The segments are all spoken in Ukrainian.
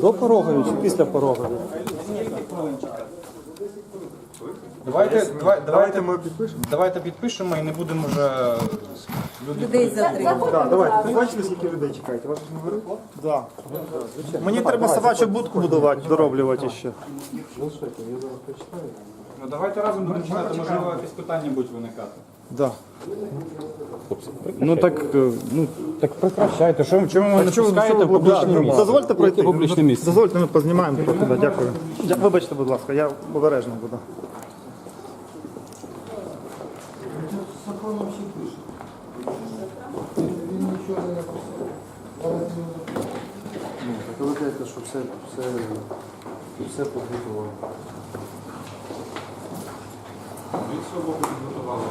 До порогові чи після порогові? Давайте, давай, давайте ми підпишемо. Давайте підпишемо і не будемо вже люди. Людей. Так, давайте. Ви бачите, скільки людей чекаєте? Вас ж не говорили? Так. Мені треба собачу будку будувати, дороблювати ще. Ну давайте разом будемо читати, можливо, якісь питання будуть виникати. Да. Ну так, е, ну так прекращайте. Що чому ви не пускаєте ви- публічне да, місце? Дозвольте пройти. публічне місце? Дозвольте, ми познімаємо трохи. Да, дякую. Дя- Вибачте, будь ласка, я обережно буду. Так ви кажете, що все, все, все побудовано. Від свого підготували.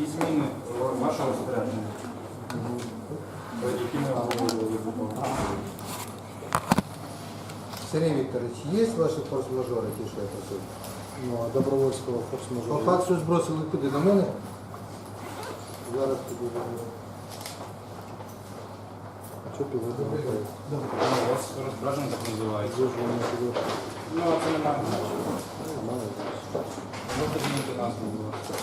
І зміни вашого розпорядження. Які ми обговорювали. Сергій Вікторович, є ваші форс-мажори, ті, що я просив? Ну, а добровольського По форс-мажору. факту збросили куди? До мене? Зараз тобі. А що? Ну, У вас розпорядження так називається. Ж вони сюди? Ну, а це немає значення. Немає. Можете змінити назву, будь ласка.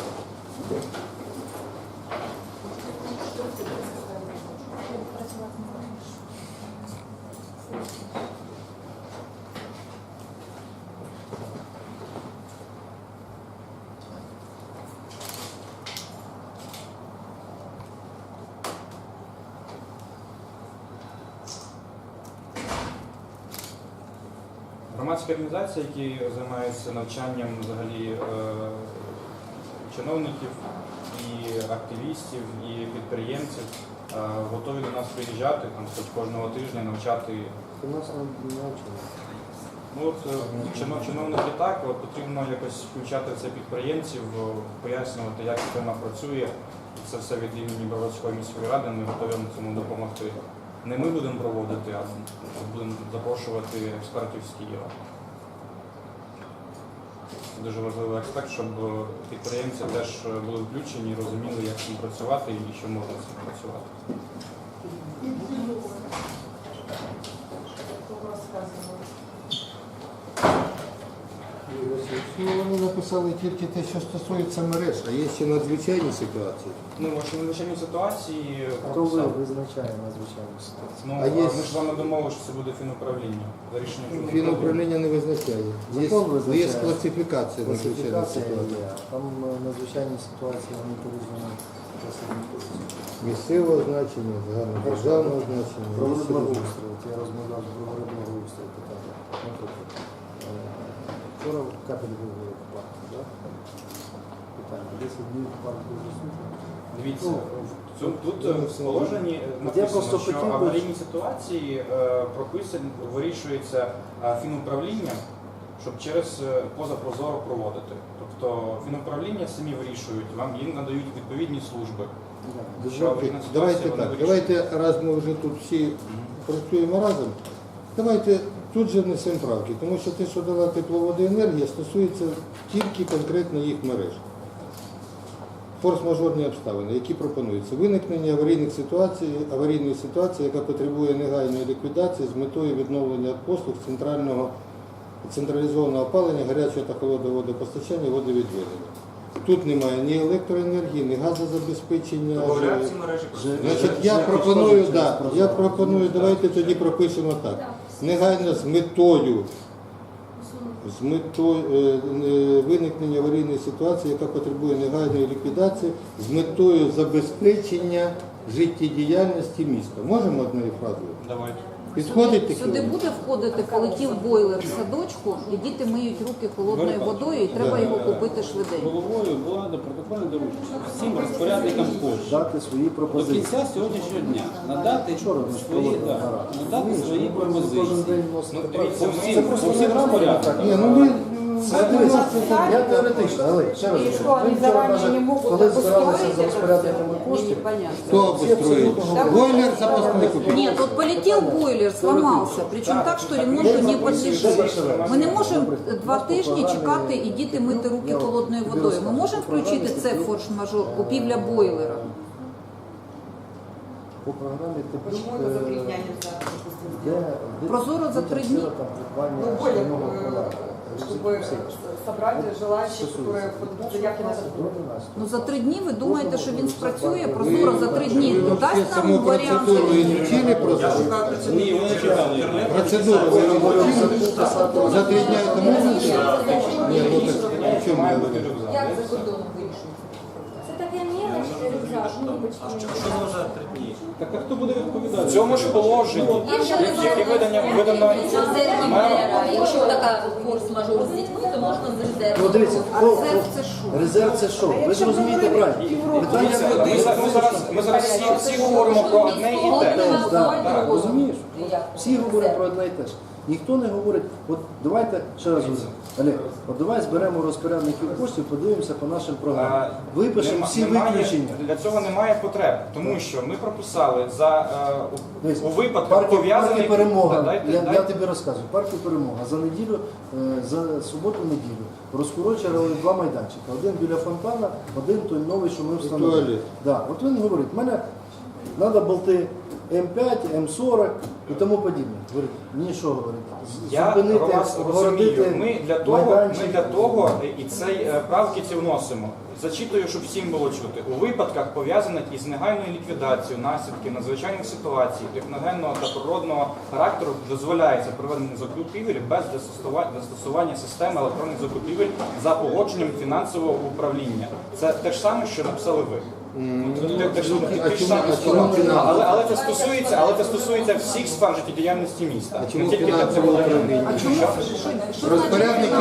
Громадські організації, які займаються навчанням взагалі е, чиновників і активістів, і підприємців, е, готові до нас приїжджати там кожного тижня навчати. Ти нас навчили. Ну от е, чиновники так, от потрібно якось включати це підприємців, е, пояснювати, як система працює. Це все від імені Броварської міської ради. Ми готові цьому допомогти. Не ми будемо проводити, а будемо запрошувати експертів з Києва. Дуже важливий аспект, щоб е, підприємці теж е, були включені і розуміли, як з цим працювати і що можна з цим працювати. Ну, вони написали тільки те, що стосується мереж, а є ще надзвичайні ситуації. Ну, в надзвичайній ситуації Хто ви прописав. визначає надзвичайну ситуацію? Ну, А а є- ми ж з вами домовилися, що це буде фінуправління. За рішенням фінуправління. Фінуправління не визначає. Є, Закон визначає. є класифікація надзвичайних Класифікація ситуацій. є. Там е, надзвичайні ситуації, вони по-різному. Місцевого значення, загальнодержавного значення. Про є вибору серйозні. устрою. От Я розмовляв з виборного устрою питання. Наприклад, е, вчора в капелі був парк, да? Питання. 10 днів парк був засуджений. Дивіться, в цьому- тут ну, е, в положенні е, написано, просто що хотів би- аварійні ситуації е, прописані, вирішується е, фінуправлінням, щоб через е, позапрозоро проводити. Тобто фінуправління самі вирішують, вам їм надають відповідні служби. Да. Що Давайте, так, давайте, раз ми вже тут всі працюємо разом, давайте тут же внесемо правки, тому що те, що дала тепловодоенергія, стосується тільки конкретно їх мереж. Форс-мажорні обставини, які пропонуються. Виникнення аварійних ситуацій, аварійної ситуації, яка потребує негайної ліквідації з метою відновлення послуг центрального централізованого опалення, гарячого та холодного водопостачання, водовідведення. Тут немає ні електроенергії, ні газозабезпечення. Мережі. Значить, я пропоную, да, я пропоную, давайте тоді пропишемо так. Негайно з метою, з метою е, е, виникнення аварійної ситуації, яка потребує негайної ліквідації, з метою забезпечення життєдіяльності міста. Можемо одною фразою? Давайте. Підходить таке? Сюди буде входити, полетів бойлер в садочку, і діти миють руки холодною водою, і треба його купити швиденько. Головою влади протокольне доручення всім розпорядникам коштів Дати свої до пропозиції. кінця сьогоднішнього дня надати свої, да, надати свої пропозиції. Ну, дивіться, Це всім, просто всім розпорядок. Ні, ну ми Це дивись, я теоретично, але ще раз. И что, кажу, они ми вчора заранее навіть, не могут Коли збиралися обустроить за это розпорядниками все? коштів, Мне непонятно. хто обустроїть? Бойлер запасний купив. Нет, вот полетел бойлер, сломался, причем так, что ремонту не подлежит. Ми не можемо два тижні чекати і діти мити руки холодною водою. Ми можемо включити це в форш-мажор, купівля бойлера. по програмі теплюк, Почему это за три дня е, нельзя, допустим, де, сделать? де Прозоро за три дні? там придбання Ну, более, шкільного э, кола. чтобы собрать желающих, которые подадут заявки на этот До проект. 12. Ну за три дні ви думаєте, що він спрацює прозоро за три дні? Ви Дасть вообще нам саму варіант? процедуру изучили просто? Ні, вони не читали. Процедуру вы изучили? За три дня это можно? Нет, ну так в чем Має дело? бути рюкзак. Як за кордоном вирішується? Це таке мелоч, рюкзак, ну. Так а хто буде відповідати? В цьому ж положенні, яке видання видано резервні. Якщо така форс-мажор з дітьми, то можна з резерву. Ну дивіться, А о, резерв це що? резерв це що? Ви ж розумієте правильно. Питання ми, за- ми зараз, ми зараз всі, всі говоримо про одне і те. Так, розумієш? Всі говорять про одне і те ж. Ніхто не говорить, от давайте ще раз говорю, Олег, от давай зберемо розпорядників коштів, подивимося по нашим програмам. Е, Випишемо нема- всі немає- виключення. Для цього немає потреб, тому що ми прописали за е, Дивись, у, у випадках Партія, пов'язаних партія перемога. Дайте- я, дайте- я тобі розказую. Партія перемога за неділю, е, за суботу-неділю розкорочували два майданчики. Один біля фонтана, один той новий, що ми встановили. туалет. Да. От він говорить, мене треба болти М5, М40 і тому подібне. Говорить, ні, що говорить, Я зупинити, вас розумію. огородити Ми для того, ми майданчик. для того і цей е, правки ці вносимо. Зачитую, щоб всім було чути. У випадках, пов'язаних із негайною ліквідацією наслідків надзвичайних ситуацій, техногенного та природного характеру, дозволяється проведення закупівель без застосування, системи електронних закупівель за погодженням фінансового управління. Це те ж саме, що написали ви. Але, це стосується, але це стосується всіх сфер життєдіяльності міста. А чому Не тільки фінансове управління? Розпорядники,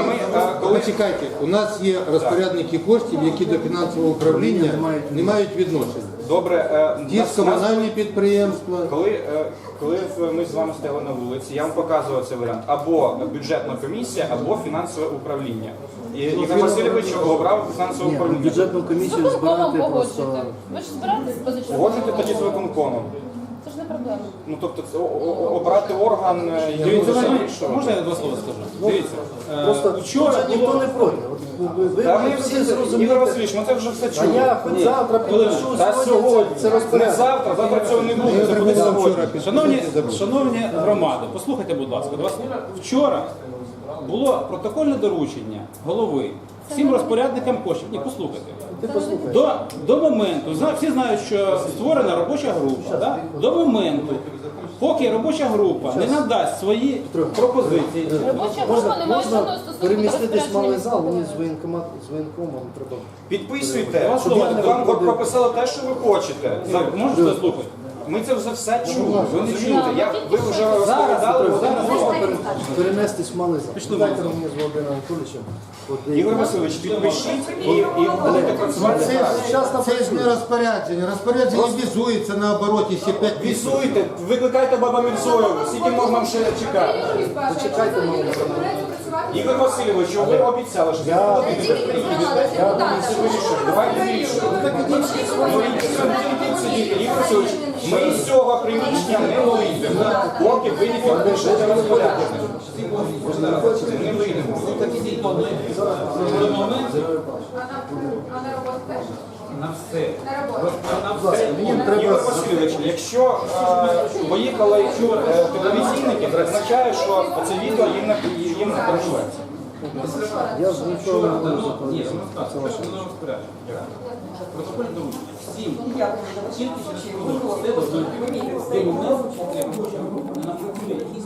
почекайте, у нас є розпорядники коштів, які до фінансового управління не мають відношення. Добре, е, Ті нас- з комунальні підприємства. Коли, е, коли ми з вами стояли на вулиці, я вам показував цей варіант або бюджетна комісія, або фінансове управління. І Ігор Васильович обрав фінансове Ні, ну, управління. бюджетну комісію збирати просто. Ви ж збираєтесь позичати? Погоджуйте тоді з виконкомом. Проблема. Ну тобто це о- о- обрати орган, е, Дивіться, ви- вирішувати. можна я два слова скажу? Дивіться, е, Просто вчора ніхто не проти. От, ви, ви, Та ми всі. Ігор Васильович, ми це вже все А чули. я хоч завтра підпишу, Та сьогодні це, не завтра, завтра цього не буде, це буде сьогодні. Шановні, шановні громади, послухайте, будь ласка, два слова. Вчора було протокольне доручення голови всім розпорядникам коштів. Ні, послухайте. Ти послухай. До, до моменту, зна- всі знають, що створена робоча група. Да? До моменту, поки робоча група не надасть свої пропозиції, Робоча група не має жодного стосунку до переміститись в малий розпорядження. зал, мені з воєнкомат, з воєнкомом треба. Підписуйте, Щоб вам прописали те, що ви хочете. За- можете слухати? Ми це вже все чули. Ви не чуєте. Я, ви вже розповідали. Один перенестись в Дайте мені з Володимиром Анатолійовичем. Ігор Васильович, підпишіть і, і будете працювати. Це, далі. це ж не розпорядження. Розпорядження візується на обороті ще 5 місяців. Візуйте, викликайте баба Мільцоєву, скільки можна ще чекати. Почекайте малий Ігор Васильович, ви обіцяли, що Я-. Давайте вирішуємо. Ігор Васильович, ми з цього приміщення не вийдемо, поки ви не підпишете розпорядження. Не вийдемо. До моменту на все. На все. Мені треба Ігор Васильович, якщо е, поїхали е, телевізійники, це означає, що це відео їм не їм не переживається. Я ж нічого не можу Ні, заповідати. це ваше розпорядження. Протокольне доручення. Всім. Все не напрацює якісь